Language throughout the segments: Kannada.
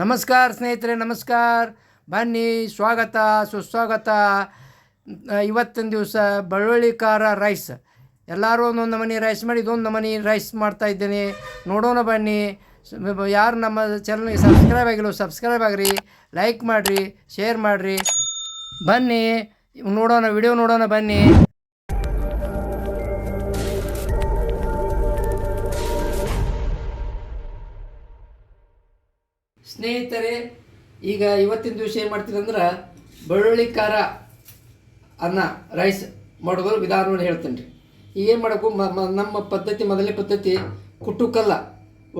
ನಮಸ್ಕಾರ ಸ್ನೇಹಿತರೆ, ನಮಸ್ಕಾರ. ಬನ್ನಿ, ಸ್ವಾಗತ, ಸುಸ್ವಾಗತ. ಇವತ್ತಿನ ದಿವಸ ಬೆಳ್ಳುಳ್ಳಿ ಖಾರ ರೈಸ್. ಎಲ್ಲರೂ ಒಂದೊಂದು ನಮನಿ ರೈಸ್ ಮಾಡಿ, ಇದೊಂದು ನಮನಿ ರೈಸ್ ಮಾಡ್ತಾ ಇದ್ದೇನೆ. ನೋಡೋಣ ಬನ್ನಿ. ಯಾರು ನಮ್ಮ ಚಾನಲ್ಗೆ ಸಬ್ಸ್ಕ್ರೈಬ್ ಆಗಿಲ್ಲ ಸಬ್ಸ್ಕ್ರೈಬ್ ಆಗಿರಿ ಲೈಕ್ ಮಾಡಿರಿ ಶೇರ್ ಮಾಡಿರಿ. ಬನ್ನಿ, ನೋಡೋಣ ವಿಡಿಯೋ ನೋಡೋಣ ಬನ್ನಿ. ಸ್ನೇಹಿತರೆ, ಈಗ ಇವತ್ತಿನ ದಿವಸ ಏನು ಮಾಡ್ತೀನಿ ಅಂದ್ರೆ ಬೆಳ್ಳುಳ್ಳಿ ಖಾರ ಅನ್ನ ರೈಸ್ ಮಾಡೋದ್ರ ವಿಧಾನವನ್ನು ಹೇಳ್ತೀನಿ ರೀ ಈಗ ಏನು ಮಾಡಬೇಕು ನಮ್ಮ ಪದ್ಧತಿ ಮೊದಲನೇ ಪದ್ಧತಿ ಕುಟ್ಟುಕಲ್ಲ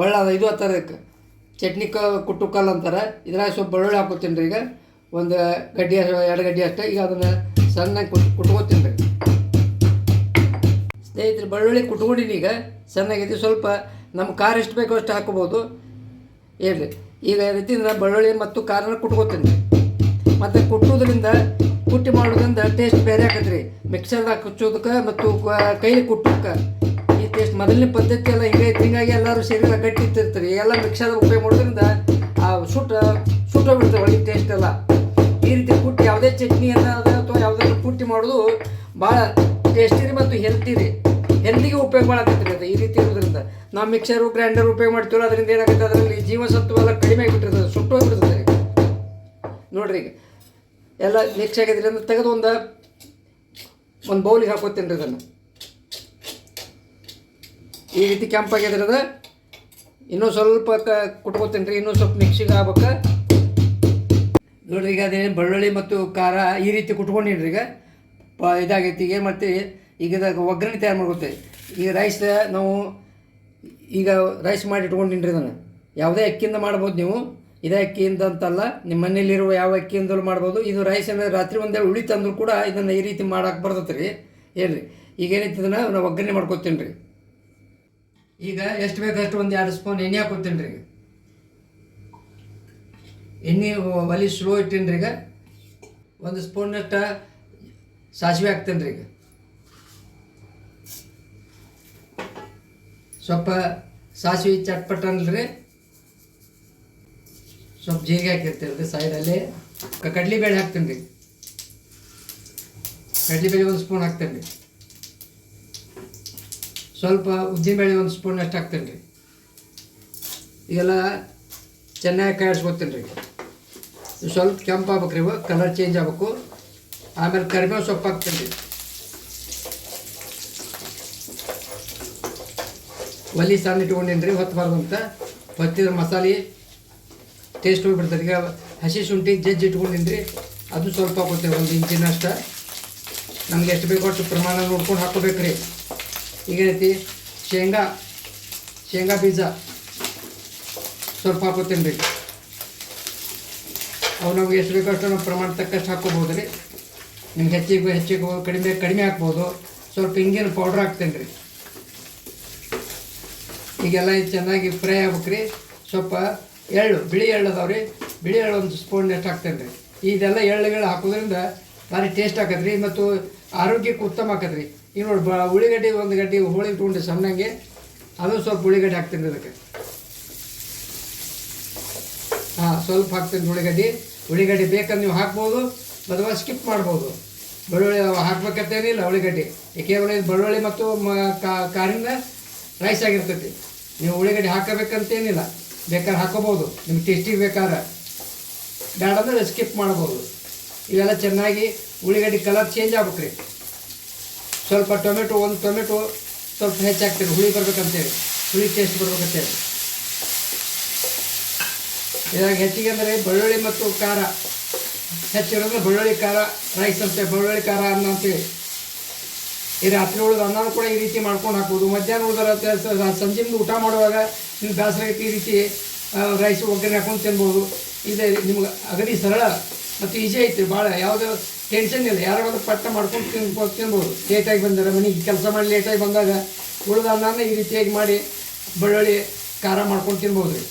ಒಳ್ಳೆ ಇದು ಆ ಅದಕ್ಕೆ. ಚಟ್ನಿ ಕ ಕುಟ್ಟುಕಲ್ಲ ಅಂತಾರೆ. ಇದ್ರಾಗ ಸ್ವಲ್ಪ ಬೆಳ್ಳುಳ್ಳಿ ಹಾಕೋತೀನಿ ರೀ ಈಗ. ಒಂದು ಗಡ್ಡಿ ಎರಡು ಗಡ್ಡಿ ಅಷ್ಟೇ. ಈಗ ಅದನ್ನು ಸಣ್ಣಗೆ ಕುಟ್ ಕುಟ್ಕೋತೀನಿ ರೀ ಸ್ನೇಹಿತರೆ, ಬೆಳ್ಳುಳ್ಳಿ ಕುಟ್ಕೊಂಡಿನಿ ಈಗ. ಸಣ್ಣಗೈತಿ ಸ್ವಲ್ಪ ನಮ್ಮ ಖಾರ ಎಷ್ಟು ಬೇಕೋ ಅಷ್ಟು ಹಾಕ್ಬೋದು ಹೇಳ್ರಿ. ಈಗ ರೀತಿ ಅಂದ್ರೆ ಬೆಳ್ಳುಳ್ಳಿ ಮತ್ತು ಖಾರನ ಕುಟ್ಕೋತೀನಿ. ಮತ್ತು ಕುಟ್ಟೋದ್ರಿಂದ, ಕುಟ್ಟಿ ಮಾಡೋದ್ರಿಂದ ಟೇಸ್ಟ್ ಬೇರೆ ಆಕತ್ರಿ ಮಿಕ್ಸರ್ದಾಗ ಕುಚ್ಚೋದಕ್ಕೆ ಮತ್ತು ಕೈಲಿ ಕುಟ್ಟೋಕೆ ಈ ಟೇಸ್ಟ್ ಮೊದಲನೇ ಪದ್ಧತಿ ಎಲ್ಲ ಹಿಂಗೆ ಐತಿ. ಹಿಂಗಾಗಿ ಎಲ್ಲರೂ ಶರೀರ ಗಟ್ಟಿ ಇರ್ತಾರೆ ಎಲ್ಲ ಮಿಕ್ಸರ್ ಉಪಯೋಗ ಮಾಡೋದ್ರಿಂದ ಆ ಸುಟ್ಟ ಸುಟ್ಟೋಗ್ಬಿಡ್ತಾರೆ ಒಳಗೆ ಟೇಸ್ಟ್ ಎಲ್ಲ. ಈ ರೀತಿ ಕುಟ್ಟಿ ಯಾವುದೇ ಚಟ್ನಿ ಚಟ್ನಿಯನ್ನು ಅಥವಾ ಯಾವುದಾದ್ರು ಕುಟ್ಟಿ ಮಾಡೋದು ಭಾಳ ಟೇಸ್ಟಿ ರೀ ಮತ್ತು ಹೆಲ್ತಿ ರೀ. ಹೆಲ್ತಿಗೆ ಉಪಯೋಗ ಮಾಡಕತ್ರಿ ಅದು, ಈ ರೀತಿ ಇರೋದ್ರಿಂದ ನಾವು ಮಿಕ್ಸರು, ಗ್ರೈಂಡರ್ ಉಪಯೋಗ ಮಾಡ್ತೀವಿ ಅದರಿಂದ ಏನಾಗುತ್ತೆ? ಅದರಲ್ಲಿ ಜೀವಸತ್ವ ಎಲ್ಲ ಕಡಿಮೆ ಆಗಿಬಿಟ್ಟಿರ್ತದೆ ಸುಟ್ಟೋಗ್ಬಿಡ್ತದೆ ನೋಡ್ರಿ ಈಗ, ಎಲ್ಲ ಮಿಕ್ಸ್ ಆಗಿದ್ರಿಂದ ತೆಗೆದು ಒಂದು ಒಂದು ಬೌಲಿಗೆ ಹಾಕೋತೀನಿ ರೀ ಅದನ್ನು ಈ ರೀತಿ ಕೆಂಪಾಗಿದ್ರೆ ಅದು, ಇನ್ನೂ ಸ್ವಲ್ಪ ಕ, ಕುಟ್ಕೋತೀನಿ ರೀ, ಇನ್ನೂ ಸ್ವಲ್ಪ ಮಿಕ್ಸಿಗೆ ಆಗ್ಬೇಕು ನೋಡ್ರಿ ಈಗ ಅದೇನು ಬೆಳ್ಳುಳ್ಳಿ ಮತ್ತು ಖಾರ ಈ ರೀತಿ ಕುಟ್ಕೊಂಡಿನ್ರಿ ಈಗ. ಪ, ಇದಾಗೈತಿ ಈಗ ಏನು ಮಾಡ್ತೀವಿ ಈಗ ಇದಾಗ ಒಗ್ಗರಣೆ ತಯಾರು ಮಾಡ್ಕೊತೇವೆ. ಈ ರೈಸ್ ನಾವು ಈಗ ರೈಸ್ ಮಾಡಿ ಇಟ್ಕೊಂಡಿನ್ರಿ ಅದನ್ನು ಯಾವುದೇ ಅಕ್ಕಿಯಿಂದ ಮಾಡ್ಬೋದು ನೀವು. ಇದೇ ಅಕ್ಕಿಯಿಂದ ಅಂತಲ್ಲ ನಿಮ್ಮ ಮನೆಯಲ್ಲಿರುವ ಯಾವ ಅಕ್ಕಿಯಿಂದಲೂ ಮಾಡ್ಬೋದು. ಇದು ರೈಸ್ ಅಂದರೆ ರಾತ್ರಿ ಒಂದೇಳು ಉಳಿತಂದ್ರೂ ಕೂಡ ಇದನ್ನು ಈ ರೀತಿ ಮಾಡಕ್ಕೆ ಬರ್ತೈತೆ ರೀ ಹೇಳ್ರಿ. ಈಗ ಏನೈತಿ ಇದನ್ನು? ನಾವು ಒಗ್ಗರಣೆ ಮಾಡ್ಕೊತೀನಿ ರೀ ಈಗ ಎಷ್ಟು ಬೇಕಷ್ಟು ಒಂದು ಎರಡು ಸ್ಪೂನ್ ಎಣ್ಣೆ ಹಾಕೋತೀನಿ ರೀ ಎಣ್ಣೆ ಒಲಿ ಸ್ಲೋ ಇಟ್ಟೀನಿ ರೀ ಈಗ. ಒಂದು ಸ್ಪೂನಷ್ಟು ಸಾಸಿವೆ ಹಾಕ್ತೀನಿ ರೀ ಈಗ. ಸ್ವಲ್ಪ ಸಾಸಿವೆ ಚಟ್ಪಟ್ ಅನ್ರಿ ಸ್ವಲ್ಪ ಜೀರಿಗೆ ಹಾಕಿರ್ತೀನಿ ರೀ ಸೈಡಲ್ಲಿ ಕಡಲೆಬೇಳೆ ಹಾಕ್ತೀನಿ ರೀ. ಕಡಲೆಬೇಳೆ ಒಂದು ಸ್ಪೂನ್ ಹಾಕ್ತೇನೆ ರೀ. ಸ್ವಲ್ಪ ಉದ್ದಿನಬೇಳೆ ಒಂದು ಸ್ಪೂನ್ ಅಷ್ಟು ಹಾಕ್ತೇನೆ ರೀ. ಇದೆಲ್ಲ ಚೆನ್ನಾಗಿ ಕಾಯಿಸ್ಕೊತೀನಿ ರೀ. ಸ್ವಲ್ಪ ಕೆಂಪು ಆಗ್ಬೇಕು ರೀ ಕಲರ್ ಚೇಂಜ್ ಆಗಬೇಕು. ಆಮೇಲೆ ಕರಿಬೇವು ಸೊಪ್ಪು ಹಾಕ್ತೀನಿ ರೀ. ಒಲಿ ಸಣ್ಣ ಇಟ್ಕೊಂಡಿನ್ರಿ ಹೊತ್ತಬಾರ್ದು ಅಂತ. ಹೊತ್ತಿದ್ರೆ ಮಸಾಲೆ ಟೇಸ್ಟ್ ಹೋಗಿಬಿಡ್ತಾರೆ ಈಗ ಹಸಿ ಶುಂಠಿ, ಜಜ್ಜಿ ಇಟ್ಕೊಂಡಿನ್ರಿ ಅದು ಸ್ವಲ್ಪ ಹಾಕೋತೇವೆ ಒಂದು ಇಂಚಿನಷ್ಟು ನಮ್ಗೆ ಎಷ್ಟು ಬೇಕೋ ಅಷ್ಟು ಪ್ರಮಾಣ ನೋಡ್ಕೊಂಡು ಹಾಕೋಬೇಕು ರೀ ಈಗ ಏನೈತಿ? ಶೇಂಗಾ ಶೇಂಗಾ ಬೀಜ ಸ್ವಲ್ಪ ಹಾಕೋತೀನಿ ರೀ ಅವು ನಮ್ಗೆ ಎಷ್ಟು ಬೇಕೋ ಅಷ್ಟು ನಾವು ಪ್ರಮಾಣ ತಕ್ಕಷ್ಟು ಹಾಕೋಬೋದು ರೀ ನಿಮ್ಗೆ ಹೆಚ್ಚಿಗೆ ಹೆಚ್ಚಿಗೆ ಕಡಿಮೆ ಕಡಿಮೆ ಹಾಕ್ಬೋದು. ಸ್ವಲ್ಪ ಹಿಂಗಿನ ಪೌಡ್ರ್ ಹಾಕ್ತೇನೆ ರೀ ಈಗೆಲ್ಲ ಇದು ಚೆನ್ನಾಗಿ ಫ್ರೈ ಆಗ್ಬೇಕು ರೀ ಸ್ವಲ್ಪ ಎಳ್ಳು, ಬಿಳಿ ಎಳ್ಳು ಅದಾವೆ ರೀ. ಬಿಳಿ ಎಳ್ಳು ಒಂದು ಸ್ಪೂನ್ ಎಷ್ಟು ಹಾಕ್ತೇನೆ ರೀ. ಇದೆಲ್ಲ ಎಳ್ಳುಗಳು ಹಾಕೋದ್ರಿಂದ ಭಾರಿ ಟೇಸ್ಟ್ ಆಕತ್ತೆ ರೀ ಮತ್ತು ಆರೋಗ್ಯಕ್ಕೆ ಉತ್ತಮ ಆಕತ್ತೆ ರೀ ಈಗ ನೋಡಿ ಬ ಉಳ್ಳಿಗಡ್ಡೆ ಒಂದು ಗಡ್ಡೆ ಹೋಳಿ ತೊಗೊಂಡು ಸಣ್ಣಂಗೆ, ಅದು ಸ್ವಲ್ಪ ಉಳ್ಳಿಗಡ್ಡೆ ಹಾಕ್ತೀನಿ ಅದಕ್ಕೆ. ಹಾಂ, ಸ್ವಲ್ಪ ಹಾಕ್ತೀನಿ ಉಳ್ಳಿಗಡ್ಡೆ ಉಳ್ಳಿಗಡ್ಡೆ ಬೇಕಂದ್ರೆ ನೀವು ಹಾಕ್ಬೋದು, ಅಥವಾ ಸ್ಕಿಪ್ ಮಾಡ್ಬೋದು. ಬೆಳ್ಳುಳ್ಳಿ ಹಾಕ್ಬೇಕಂತೇನಿಲ್ಲ ಉಳ್ಳಿಗಡ್ಡೆ ಏಕೆ ಬೆಳ್ಳುಳ್ಳಿ ಮತ್ತು ಮ ಕಾರಿನ ರೈಸ್ ಆಗಿರ್ತೈತಿ. ನೀವು ಉಳ್ಳಿಗಡ್ಡೆ ಹಾಕಬೇಕಂತೇನಿಲ್ಲ, ಬೇಕಾದ್ರೆ ಹಾಕೋಬೋದು ನಿಮ್ಗೆ ಟೇಸ್ಟಿಗೆ ಬೇಕಾದ್ರೆ. ಬೇಡ ಅಂದರೆ ಸ್ಕಿಪ್ ಮಾಡ್ಬೋದು ಇವೆಲ್ಲ ಚೆನ್ನಾಗಿ ಉಳ್ಳಿಗಡ್ಡೆ ಕಲರ್ ಚೇಂಜ್ ಆಗ್ಬೇಕ್ರಿ. ಸ್ವಲ್ಪ ಟೊಮೆಟೊ ಒಂದು ಟೊಮೆಟೊ ಸ್ವಲ್ಪ ಹೆಚ್ಚಾಗ್ತೀರಿ ಹುಳಿ ಬರ್ಬೇಕಂತೇಳಿ. ಹುಳಿ ಟೇಸ್ಟ್ ಬರ್ಬೇಕಂತೇಳಿ. ಇದಾಗ ಹೆಚ್ಚಿಗೆ ಅಂದರೆ ಬೆಳ್ಳುಳ್ಳಿ ಮತ್ತು ಖಾರ. ಹೆಚ್ಚಿರೋದ್ರೆ ಬೆಳ್ಳುಳ್ಳಿ ಖಾರ ರೈಸ್ ಅಂತೆ, ಬೆಳ್ಳುಳ್ಳಿ ಖಾರ ಅನ್ನ ಅಂತೇಳಿ ಈ ರಾತ್ರಿ ಉಳಿದ ಅನ್ನನೂ ಕೂಡ ಈ ರೀತಿ ಮಾಡ್ಕೊಂಡು ಹಾಕ್ಬೋದು. ಮಧ್ಯಾಹ್ನ ಉಳಿದ ಸಂಜೆ ಮುಂದೆ ಊಟ ಮಾಡುವಾಗ ನೀವು ಬೇಸರ ಈ ರೀತಿ ರೈಸ್ ಒಗ್ಗರಣೆ ಹಾಕೊಂಡು ತಿನ್ಬೋದು. ಇದೆ ನಿಮ್ಗೆ ಅಗದಿ ಸರಳ ಮತ್ತು ಈಜಿ ಐತಿ. ಭಾಳ ಯಾವುದೇ ಟೆನ್ಷನ್ ಇಲ್ಲ. ಯಾರಾದ್ರೂ ಪಟ್ಟ ಮಾಡ್ಕೊಂಡು ತಿನ್ಬೋದು ತಿನ್ಬೋದು. ಲೇಟಾಗಿ ಬಂದರೆ ಮನೆಗೆ ಕೆಲಸ ಮಾಡಿ ಲೇಟಾಗಿ ಬಂದಾಗ ಉಳಿದ ಅನ್ನನ ಈ ರೀತಿಯಾಗಿ ಮಾಡಿ ಬೆಳ್ಳುಳ್ಳಿ, ಖಾರ ಮಾಡ್ಕೊಂಡು ತಿನ್ಬೋದು. ರೀ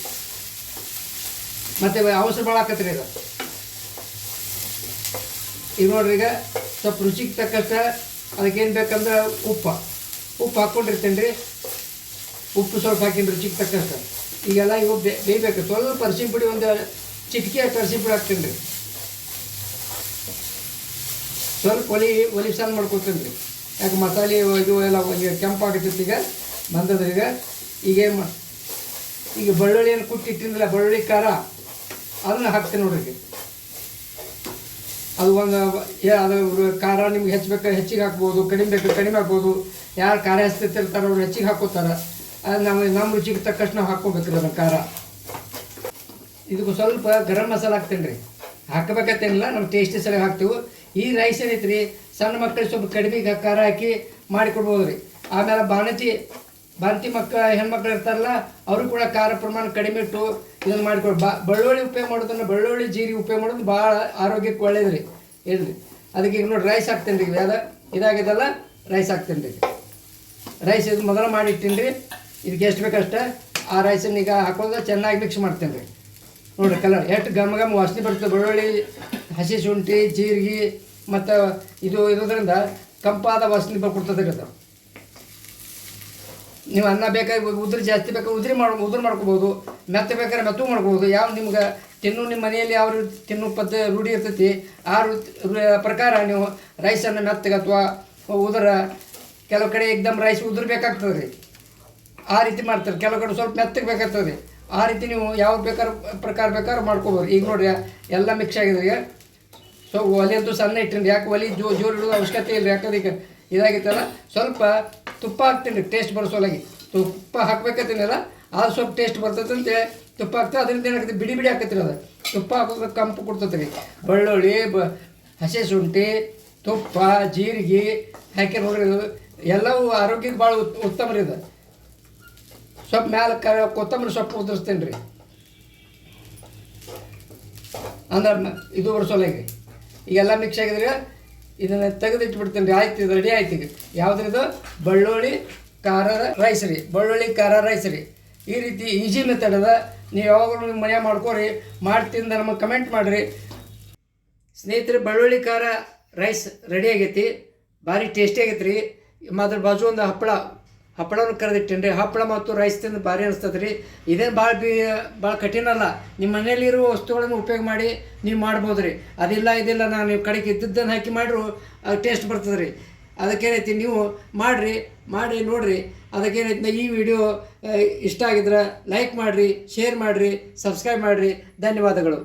ಮತ್ತು ಅವಸರ ಭಾಳ ಆಕತ್ರಿ ಇದು ಈಗ ನೋಡ್ರಿ ಈಗ ಸ್ವಲ್ಪ ರುಚಿಗೆ ತಕ್ಕಷ್ಟ ಅದಕ್ಕೇನು ಬೇಕಂದ್ರೆ ಉಪ್ಪು. ಉಪ್ಪು ಹಾಕ್ಕೊಂಡಿರ್ತೇನೆ ರೀ ಉಪ್ಪು ಸ್ವಲ್ಪ ಹಾಕಿನ ರುಚಿಗೆ ತಕ್ಕಷ್ಟು ಈಗೆಲ್ಲ ಇವು ಬೇಯಬೇಕು. ಸ್ವಲ್ಪ ಅರಸಿ ಪುಡಿ ಒಂದು ಚಿಟಿಕೆ ಅರಸಿ ಪುಡಿ ಹಾಕ್ತೀನಿ ರೀ ಸ್ವಲ್ಪ ಒಲಿ ಒಲಿ ಸಣ್ಣ ಮಾಡ್ಕೊತೀನಿ ರೀ ಯಾಕೆ ಮಸಾಲೆ ಇದು ಎಲ್ಲ ಈಗ ಕೆಂಪಾಗತ್ತೈತಿ ಈಗ ಬಂದದ್ರಿ ಈಗ ಈಗ ಏನು ಮಾ, ಈಗ ಏನು ಕುಟ್ಟಿಟ್ಟಿಂದಿಲ್ಲ ಬೆಳ್ಳುಳ್ಳಿ ಖಾರ, ಅದನ್ನ ಹಾಕ್ತೀನಿ ನೋಡ್ರಿ ಅದು ಒಂದು ಅದು ಖಾರ ನಿಮ್ಗೆ ಹೆಚ್ಚಬೇಕು ಹೆಚ್ಚಿಗೆ ಹಾಕ್ಬೋದು, ಕಡಿಮೆ ಬೇಕು ಕಡಿಮೆ ಹಾಕ್ಬೋದು. ಯಾರು ಖಾರ ಹೆಚ್ಚಿರ್ತಾರೆ ಅವ್ರು ಹೆಚ್ಚಿಗೆ ಹಾಕೋತಾರೆ ಅದು ನಾವು ನಮ್ಮ ರುಚಿಗೆ ತಕ್ಕಷ್ಟು ನಾವು ಹಾಕ್ಕೋಬೇಕ್ರಿ ಅದನ್ನು ಖಾರ. ಇದಕ್ಕೂ ಸ್ವಲ್ಪ ಗರಂ ಮಸಾಲ ಹಾಕ್ತೀನಿ ರೀ ಹಾಕಬೇಕತ್ತೇನಿಲ್ಲ ನಮ್ಮ ಟೇಸ್ಟಿ ಸಲ ಹಾಕ್ತೀವಿ. ಈ ರೈಸ್ ಏನೈತೆ ರೀ ಸಣ್ಣ ಮಕ್ಕಳಿಗೆ ಸ್ವಲ್ಪ ಕಡಿಮೆ ಖಾರ ಹಾಕಿ ಮಾಡಿಕೊಡ್ಬೋದು ರೀ ಆಮೇಲೆ ಬಾಣತಿ ಬಾಣತಿ ಮಕ್ಕ, ಹೆಣ್ಮಕ್ಳು ಇರ್ತಾರಲ್ಲ, ಅವರು ಕೂಡ ಖಾರ ಪ್ರಮಾಣ ಕಡಿಮೆ ಇಟ್ಟು ಇದನ್ನು ಮಾಡ್ಕೊಳ್ ಬಾ, ಬೆಳ್ಳುಳ್ಳಿ ಉಪಯೋಗ ಮಾಡೋದನ್ನ ಬೆಳ್ಳುಳ್ಳಿ, ಜೀರಿ ಉಪಯೋಗ ಮಾಡೋದು ಭಾಳ ಆರೋಗ್ಯಕ್ಕೆ ಒಳ್ಳೇದು ರೀ ಏನು ಅದಕ್ಕೆ ಈಗ ನೋಡಿ ರೈಸ್ ಹಾಕ್ತೀನಿ ರೀ. ಅದು ಇದಾಗಿದೆಲ್ಲ ರೈಸ್ ಹಾಕ್ತೀನಿ ರೀ. ರೈಸ್ ಇದು ಮೊದಲು ಮಾಡಿಟ್ಟಿನಿ ರೀ. ಇದಕ್ಕೆ ಎಷ್ಟು ಬೇಕಷ್ಟೇ, ಆ ರೈಸನ್ನು ಈಗ ಹಾಕೋದು ಚೆನ್ನಾಗಿ ಮಿಕ್ಸ್ ಮಾಡ್ತೇನೆ ರೀ. ನೋಡಿರಿ ಕಲರ್ ಎಷ್ಟು ಘಮ ಘಮ ವಾಸನೆ ಬರ್ತದೆ ಬೆಳ್ಳುಳ್ಳಿ, ಹಸಿ ಶುಂಠಿ, ಜೀರಿಗೆ, ಮತ್ತು ಇದು, ಇರೋದ್ರಿಂದ ಕಂಪಾದ ವಾಸನೆ ಬರ್ಕೊಡ್ತದೆ ಅದು. ನೀವು ಅನ್ನ ಬೇಕಾಗಿ ಉದ್ರಿ, ಜಾಸ್ತಿ ಬೇಕಾದ್ರೆ ಉದುರಿ ಮಾಡ್, ಉದುರು ಮಾಡ್ಕೋಬೋದು. ಮೆತ್ತ ಬೇಕಾದ್ರೆ ಮೆತ್ತು ಮಾಡ್ಕೋಬೋದು. ಯಾವ ನಿಮ್ಗೆ ತಿನ್ನು ನಿಮ್ಮ ಮನೆಯಲ್ಲಿ ಯಾವ ತಿನ್ನೋ ಪದ್ಧ ರೂಢಿ ಇರ್ತೈತಿ, ಆ ಪ್ರಕಾರ ನೀವು ರೈಸನ್ನು ಮೆತ್ತಗೆ ಅಥವಾ ಉದುರ, ಕೆಲವು ಕಡೆ ಎಕ್ದಮ್ ರೈಸ್ ಉದುರು ಬೇಕಾಗ್ತದೆ ರೀ ಆ ರೀತಿ ಮಾಡ್ತಾರೆ. ಕೆಲವು ಕಡೆ ಸ್ವಲ್ಪ ಮೆತ್ತಗೆ ಬೇಕಾಗ್ತದೆ. ಆ ರೀತಿ ನೀವು ಯಾವ ಬೇಕಾದ್ರೆ ಪ್ರಕಾರ ಬೇಕಾದ್ರೆ ಮಾಡ್ಕೋಬೋದು. ಈಗ ನೋಡ್ರಿ, ಎಲ್ಲ ಮಿಕ್ಸ್ ಆಗಿದೆ ಸೊ ಒಲೆ ಅಂತೂ ಸಣ್ಣ ಇಟ್ಟಿನಿ ಯಾಕೆ ಒಲೆ ಜೋ ಜೋರು ಇಡೋದು ಅವಶ್ಯಕತೆ ಇಲ್ಲ ಯಾಕಂದ್ರೆ ಈಗ ಇದಾಗಿತ್ತಲ್ಲ, ಸ್ವಲ್ಪ ತುಪ್ಪ ಹಾಕ್ತೀನಿ ಟೇಸ್ಟ್ ಬರೋಸೋಲಾಗಿ ತುಪ್ಪ ಹಾಕ್ಬೇಕತ್ತೀನಲ್ಲ ಅದು ಸ್ವಲ್ಪ ಟೇಸ್ಟ್ ಬರ್ತದಂತೆ ತುಪ್ಪ ಹಾಕ್ತಾ ಅದರಿಂದ ಏನಾಗುತ್ತೆ? ಬಿಡಿ ಬಿಡಿ ಹಾಕತ್ತಿರ ಅದು. ತುಪ್ಪ ಹಾಕೋದ್ರೆ ಕಂಪು ಕೊಡ್ತೈತೆ ಬೆಳ್ಳುಳ್ಳಿ, ಬ ಹಸಿ ಶುಂಠಿ ತುಪ್ಪ, ಜೀರಿಗೆ ಹಾಕಿ ನೋಡ್ರಿ ಎಲ್ಲವೂ ಆರೋಗ್ಯಕ್ಕೆ ಭಾಳ ಉತ್, ಉತ್ತಮ ರೀ ಇದು. ಸ್ವಲ್ಪ ಮ್ಯಾಲೆ ಕ, ಕೊತ್ತಂಬರಿ ಸೊಪ್ಪು ಉದುರಿಸ್ತೇನೆ ರೀ. ಅಂದ್ರೆ ಇದು ಬರ್ಸೋಲಾಗಿ ಈಗೆಲ್ಲ ಮಿಕ್ಸ್ ಆಗಿದ್ರೆ ಇದನ್ನು ತೆಗೆದಿಟ್ಬಿಡ್ತೀನಿ. ರೀ ಆಯ್ತು, ಇದು ರೆಡಿ ಆಯ್ತು ಈಗ. ಯಾವುದ್ರದ್ದು? ಬೆಳ್ಳುಳ್ಳಿ, ಖಾರ ರೈಸ್ ರೀ. ಬೆಳ್ಳುಳ್ಳಿ, ಖಾರ ರೈಸ್ ರೀ. ಈ ರೀತಿ ಈಜಿ ಮೆಥಡ್ ಅದ. ನೀವು ಯಾವಾಗಲೂ ನಿಮ್ಮ ಮನೆ ಮಾಡ್ಕೋರಿ. ಮಾಡಿ ತಿಂದ ನಮಗೆ ಕಮೆಂಟ್ ಮಾಡಿರಿ. ಸ್ನೇಹಿತರೆ, ಬೆಳ್ಳುಳ್ಳಿ, ಖಾರ ರೈಸ್ ರೆಡಿ ಆಗೈತಿ. ಭಾರಿ ಟೇಸ್ಟಿ ಆಗೈತೆ ರೀ ಅದ್ರ ಬಾಜು ಒಂದು ಹಪ್ಪಳ ಹಪ್ಪಳನೂ ಕರೆದಿಟ್ಟೇನ್ರಿ. ಹಪ್ಪಳ ಮತ್ತು ರೈಸ್ ತಿಂದು ಭಾರಿ ಅನಿಸ್ತದೆ ರೀ. ಇದೇನು ಭಾಳ ಬಿ, ಭಾಳ ಕಠಿಣ ಅಲ್ಲ. ನಿಮ್ಮ ಮನೆಯಲ್ಲಿರುವ ವಸ್ತುಗಳನ್ನು ಉಪಯೋಗ ಮಾಡಿ ನೀವು ಮಾಡ್ಬೋದು ರೀ. ಅದಿಲ್ಲ, ಇದಿಲ್ಲ, ನಾನು ನೀವು ಕಡೆಗೆ ಇದ್ದದ್ದನ್ನು ಹಾಕಿ ಮಾಡ್ರು ಅದು ಟೇಸ್ಟ್ ಬರ್ತದೆ ರೀ. ಅದಕ್ಕೇನೈತಿ ನೀವು ಮಾಡಿರಿ, ಮಾಡಿ ನೋಡಿರಿ. ಅದಕ್ಕೇನೈತಿ ಈ ವಿಡಿಯೋ ಇಷ್ಟ ಆಗಿದ್ರೆ ಲೈಕ್ ಮಾಡಿರಿ ಶೇರ್ ಮಾಡಿರಿ ಸಬ್ಸ್ಕ್ರೈಬ್ ಮಾಡಿರಿ. ಧನ್ಯವಾದಗಳು.